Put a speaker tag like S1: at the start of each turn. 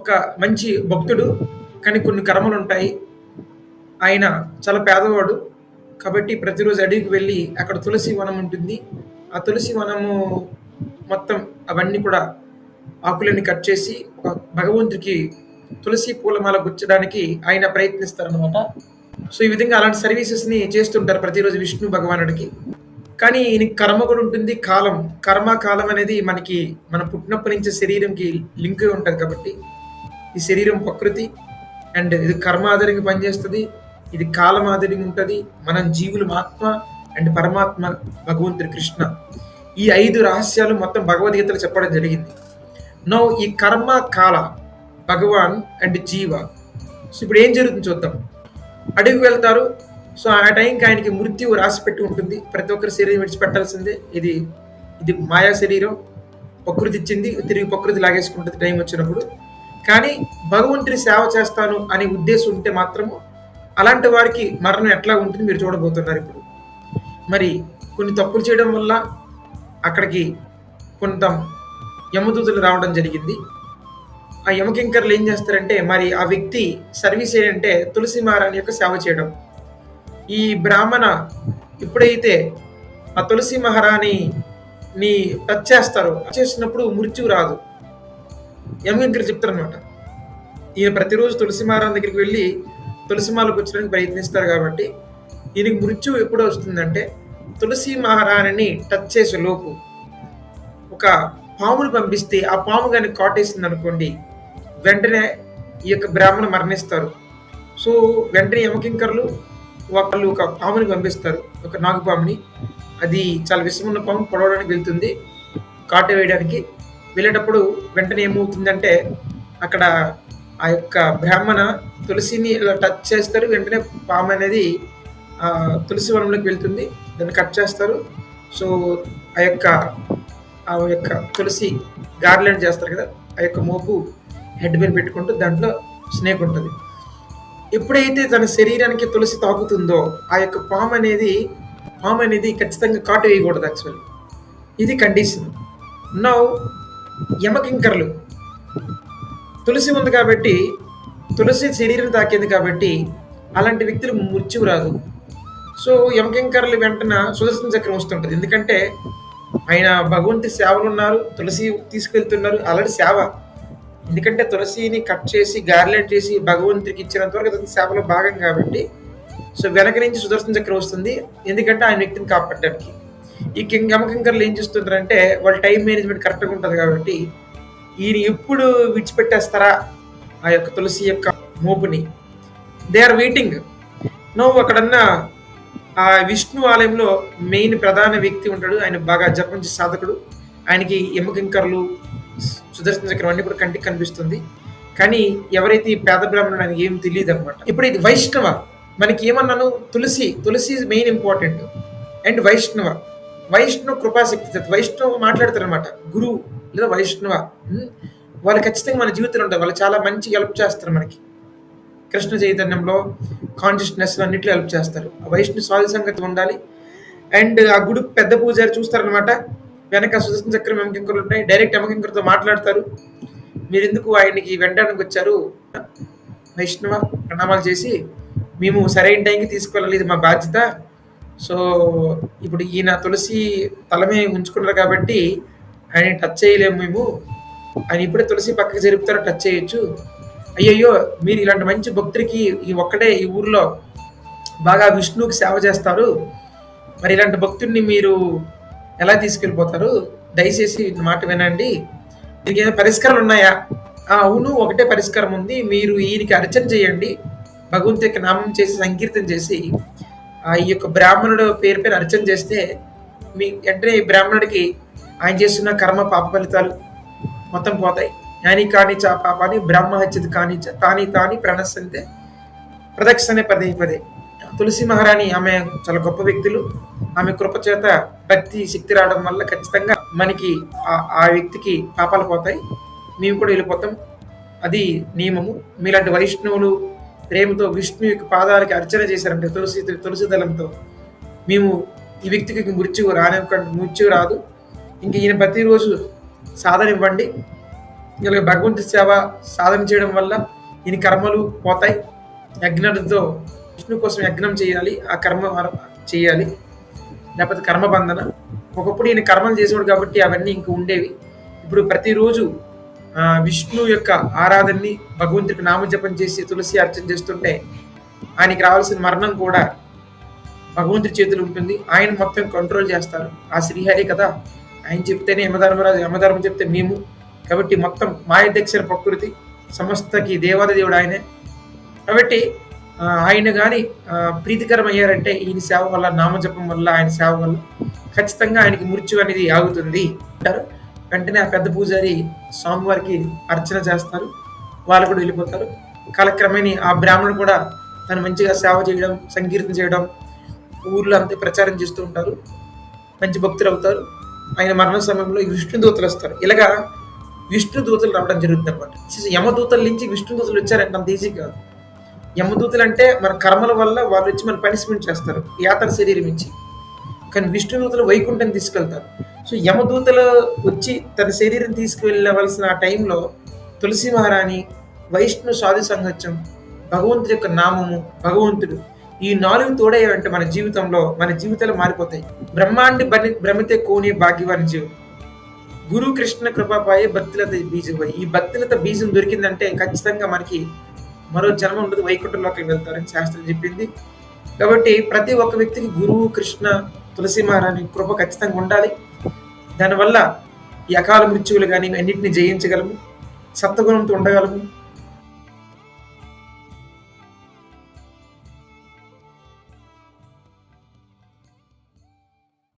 S1: ఒక మంచి భక్తుడు కానీ కొన్ని కర్మలు ఉంటాయి. ఆయన చాలా పేదవాడు కాబట్టి ప్రతిరోజు అడవికి వెళ్ళి అక్కడ తులసి వనం ఉంటుంది. ఆ తులసి వనము మొత్తం అవన్నీ కూడా ఆకులన్నీ కట్ చేసి ఒక భగవంతుడికి తులసి పూలమాల గుచ్చడానికి ఆయన ప్రయత్నిస్తారనమాట సో ఈ విధంగా అలాంటి సర్వీసెస్ని చేస్తుంటారు ప్రతిరోజు విష్ణు భగవానుడికి. కానీ ఈయనకి కర్మ కూడా ఉంటుంది. కాలం కర్మ కాలం అనేది మనకి మన పుట్టినప్పటి నుంచి శరీరంకి లింక్ ఉంటుంది కాబట్టి ఈ శరీరం ప్రకృతి అండ్ ఇది కర్మ ఆధారంగా పనిచేస్తుంది ఇది కాలం ఆధారంగా ఉంటుంది మనం జీవులు ఆత్మ అండ్ పరమాత్మ భగవంతుడు కృష్ణ. ఈ ఐదు రహస్యాలు మొత్తం భగవద్గీతలో చెప్పడం జరిగింది. నో ఈ కర్మ కాల భగవాన్ అండ్ జీవ. సో ఇప్పుడు ఏం జరుగుతుంది చూద్దాం. అడవికి వెళ్తారు. సో ఆ టైంకి ఆయనకి మృత్యువు రాసి పెట్టి ఉంటుంది. ప్రతి ఒక్కరి శరీరం విడిచిపెట్టాల్సిందే. ఇది ఇది మాయా శరీరం. ప్రకృతి ఇచ్చింది. తిరిగి ప్రకృతి లాగేసుకుంటుంది. టైం వచ్చినప్పుడు. కానీ భగవంతుని సేవ చేస్తాను అనే ఉద్దేశం ఉంటే మాత్రము అలాంటి వారికి మరణం ఎట్లా ఉంటుంది మీరు చూడబోతున్నారు ఇప్పుడు. మరి కొన్ని తప్పులు చేయడం వల్ల అక్కడికి కొంత యమదూతులు రావడం జరిగింది. ఆ యమకింకర్లు ఏం చేస్తారంటే మరి ఆ వ్యక్తి సర్వీస్ ఏంటంటే తులసి మహారాణి యొక్క సేవ చేయడం. ఈ బ్రాహ్మణ ఎప్పుడైతే ఆ తులసి మహారాణిని టచ్ చేస్తారో టచ్ చేసినప్పుడు మృత్యువు రాదు. యమకింకర్ చెప్తారనమాట ఈయన ప్రతిరోజు తులసి దగ్గరికి వెళ్ళి తులసిమాలకు వచ్చడానికి ప్రయత్నిస్తారు కాబట్టి ఈయనకి మృత్యు ఎప్పుడు వస్తుందంటే తులసి మహారాణిని టచ్ చేసే లోపు. ఒక పామును పంపిస్తే ఆ పాము కానీ కాటేసింది అనుకోండి వెంటనే ఈ యొక్క బ్రాహ్మణ మరణిస్తారు. సో వెంటనే యమకింకర్లు వాళ్ళు ఒక పాముని పంపిస్తారు ఒక నాగుపాముని అది చాలా విషమున్న పాము పొడవడానికి వెళ్తుంది కాటు వేయడానికి. వెళ్ళేటప్పుడు వెంటనే ఏమవుతుందంటే అక్కడ ఆ యొక్క బ్రాహ్మణ తులసిని ఇలా టచ్ చేస్తారు. వెంటనే పాము అనేది ఆ, తులసి వనంలోకి వెళ్తుంది. దాన్ని కట్ చేస్తారు. సో ఆ యొక్క ఆ యొక్క తులసి గార్లెండ్ చేస్తారు కదా ఆ యొక్క మోపు హెడ్ మీద పెట్టుకుంటూ దాంట్లో స్నేక్ ఉంటుంది. ఎప్పుడైతే తన శరీరానికి తులసి తాకుతుందో ఆ యొక్క పాము అనేది పాము అనేది ఖచ్చితంగా కాటు వేయకూడదు యాక్చువల్లీ ఇది కండిషన్ నౌ యమకింకర్లు. తులసి ఉంది కాబట్టి తులసి శరీరం తాకింది కాబట్టి అలాంటి వ్యక్తులు మృత్యువు రాదు. సో యమకింకర్లు వెంటనే సుదర్శన చక్రం వస్తుంటుంది. ఎందుకంటే ఆయన భగవంతు సేవలు ఉన్నారు తులసి తీసుకెళ్తున్నారు అలాంటి సేవ. ఎందుకంటే తులసిని కట్ చేసి గార్లెట్ చేసి భగవంతుడికి ఇచ్చినంత వరకు అతని సేవలో భాగం కాబట్టి సో వెనక నుంచి సుదర్శన చక్రం వస్తుంది. ఎందుకంటే ఆయన వ్యక్తిని కాపాడడానికి ఈ కింగ్ యమకింకర్లు ఏం చేస్తుంటారంటే వాళ్ళ టైం మేనేజ్మెంట్ కరెక్ట్గా ఉంటుంది కాబట్టి ఈయన ఎప్పుడు విడిచిపెట్టేస్తారా ఆ యొక్క తులసి యొక్క మోపుని? దే ఆర్ వెయిటింగ్ నువ్వు అక్కడన్న ఆ విష్ణు ఆలయంలో మెయిన్ ప్రధాన వ్యక్తి ఉంటాడు. ఆయన బాగా జపంచ సాధకుడు. ఆయనకి ఎమ్మకింకర్లు సుదర్శన చక్రం అన్ని కూడా కంటికి కనిపిస్తుంది. కానీ ఎవరైతే ఈ పేద బ్రాహ్మణుడు ఆయనకి ఏం తెలియదు అనమాట ఇప్పుడు ఇది వైష్ణవ. మనకి ఏమన్నాను? Tulasi Tulasi is main important and Vaishnava. Vaishnava కృపాశక్తి వైష్ణవ మాట్లాడతారు అనమాట గురువు లేదా వైష్ణవ వాళ్ళు ఖచ్చితంగా మన జీవితంలో ఉంటారు. వాళ్ళు చాలా మంచి హెల్ప్ చేస్తారు మనకి. కృష్ణ చైతన్యంలో కాన్షియస్నెస్ అన్నింటిలో హెల్ప్ చేస్తారు. ఆ వైష్ణు స్వామి సంగతి ఉండాలి. అండ్ ఆ గుడి పెద్ద పూజారి చూస్తారనమాట వెనక సుదర్శన చక్రం ఎమకింకర్లు ఉంటాయి. డైరెక్ట్ ఎమకింకర్తో మాట్లాడతారు. మీరు ఎందుకు ఆయనకి వెంటడానికి వచ్చారు? వైష్ణవ ప్రణామాలు చేసి మేము సరైన టైంకి తీసుకెళ్ళాలి ఇది మా బాధ్యత. సో ఇప్పుడు ఈయన తులసి తలమే ఉంచుకున్నారు కాబట్టి ఆయన టచ్ చేయలేము మేము. ఆయన ఇప్పుడే తులసి పక్కకి జరుపుతారో టచ్ చేయొచ్చు. అయ్యయ్యో మీరు ఇలాంటి మంచి భక్తుడికి ఈ ఒక్కడే ఈ ఊర్లో బాగా విష్ణువుకి సేవ చేస్తారు. మరి ఇలాంటి భక్తుడిని మీరు ఎలా తీసుకెళ్ళిపోతారు? దయచేసి మాట వినండి. దీనికి ఏమైనా పరిష్కారాలు ఉన్నాయా? అవును ఒకటే పరిష్కారం ఉంది. మీరు ఈయనకి అర్చన చేయండి. భగవంతు యొక్క నామం చేసి సంకీర్తన చేసి ఈ యొక్క బ్రాహ్మణుడు పేరు పైన అర్చన చేస్తే మీ వెంటనే ఈ బ్రాహ్మణుడికి ఆయన చేస్తున్న కర్మ పాప ఫలితాలు మొత్తం పోతాయి. యాని కాని చా పాపాని బ్రహ్మ హత్యది కాని తాని తాని ప్రణశ్యంతే ప్రదక్షిణే పదే పదే తులసి మహారాణి ఆమె చాలా గొప్ప వ్యక్తులు. ఆమె కృప చేత భక్తి శక్తి రావడం వల్ల ఖచ్చితంగా మనకి ఆ వ్యక్తికి పాపాలు పోతాయి. మేము కూడా వెళ్ళిపోతాం. అది నియమము. మీలాంటి వైష్ణవులు ప్రేమతో విష్ణు యొక్క పాదాలకి అర్చన చేశారంటే తులసి తులసి దళంతో. మేము ఈ వ్యక్తికి మృత్యువు రానివ్వకండి మృత్యువు రాదు. ఇంక ఈయన ప్రతిరోజు సాధన ఇవ్వండి. ఇలా భగవంతు సేవ సాధన చేయడం వల్ల ఈయన కర్మలు పోతాయి. యజ్ఞంతో విష్ణు కోసం యజ్ఞం చేయాలి ఆ కర్మ చేయాలి. లేకపోతే కర్మబంధన ఒకప్పుడు ఈయన కర్మలు చేసేవాడు కాబట్టి అవన్నీ ఇంక ఉండేవి. ఇప్పుడు ప్రతిరోజు విష్ణు యొక్క ఆరాధనని భగవంతుడికి నామజపం చేసి తులసి అర్చన చేస్తుంటే ఆయనకి రావాల్సిన మరణం కూడా భగవంతుడి చేతులు ఉంటుంది. ఆయన మొత్తం కంట్రోల్ చేస్తారు. ఆ శ్రీహరి కదా ఆయన చెప్తేనే యమధర్మరాజు యమధర్మం చెప్తే మేము. కాబట్టి మొత్తం మాయధ్యక్షర ప్రకృతి సమస్తకి దేవాద దేవుడు ఆయనే. కాబట్టి ఆయన కానీ ప్రీతికరం అయ్యారంటే ఈయన సేవ వల్ల నామజపం వల్ల ఆయన సేవ వల్ల ఖచ్చితంగా ఆయనకి మృత్యు అనేది ఆగుతుంది. అంటారు. వెంటనే ఆ పెద్ద పూజారి స్వామివారికి అర్చన చేస్తారు. వాళ్ళు కూడా వెళ్ళిపోతారు. కాలక్రమేణి ఆ బ్రాహ్మణుడు కూడా తను మంచిగా సేవ చేయడం సంకీర్తన చేయడం ఊర్లో అంతే ప్రచారం చేస్తూ ఉంటారు. మంచి భక్తులు అవుతారు. ఆయన మరణ సమయంలో ఈ విష్ణు దూతలు వస్తారు. ఇలాగా విష్ణు దూతలు రావడం జరుగుతుంది అనమాట యమదూతల నుంచి విష్ణు దూతలు వచ్చారంటే అంత ఈజీ కాదు. యమదూతలు అంటే మన కర్మల వల్ల వాళ్ళు వచ్చి మన పనిష్మెంట్ చేస్తారు. యాతన శరీరం ఇచ్చి కానీ విష్ణుదూతలు వైకుంఠం తీసుకెళ్తారు. సో యమదూతలు వచ్చి తన శరీరం తీసుకువెళ్ళవలసిన ఆ టైంలో తులసి మహారాణి వైష్ణు సాధు సంగత్యం భగవంతుడి యొక్క నామము భగవంతుడు ఈ నాలుగు తోడయ్యాయంటే మన జీవితంలో మన జీవితాలు మారిపోతాయి. బ్రహ్మాండి బని భ్రమితే కోని భాగ్యవాని జీవం. గురు కృష్ణ కృపాపాయే భక్తులత బీజం పోయి ఈ భక్తులత బీజం దొరికిందంటే ఖచ్చితంగా మనకి మరో జన్మ ఉండదు వైకుంఠంలోకి వెళ్తారని శాస్త్రం చెప్పింది. కాబట్టి ప్రతి ఒక్క వ్యక్తికి గురువు కృష్ణ తులసిమారాని కృప ఖచ్చితంగా ఉండాలి. దానివల్ల ఈ అకాల మృత్యువులు కానీ అన్నింటిని జయించగలము. సత్వగుణంతో ఉండగలము.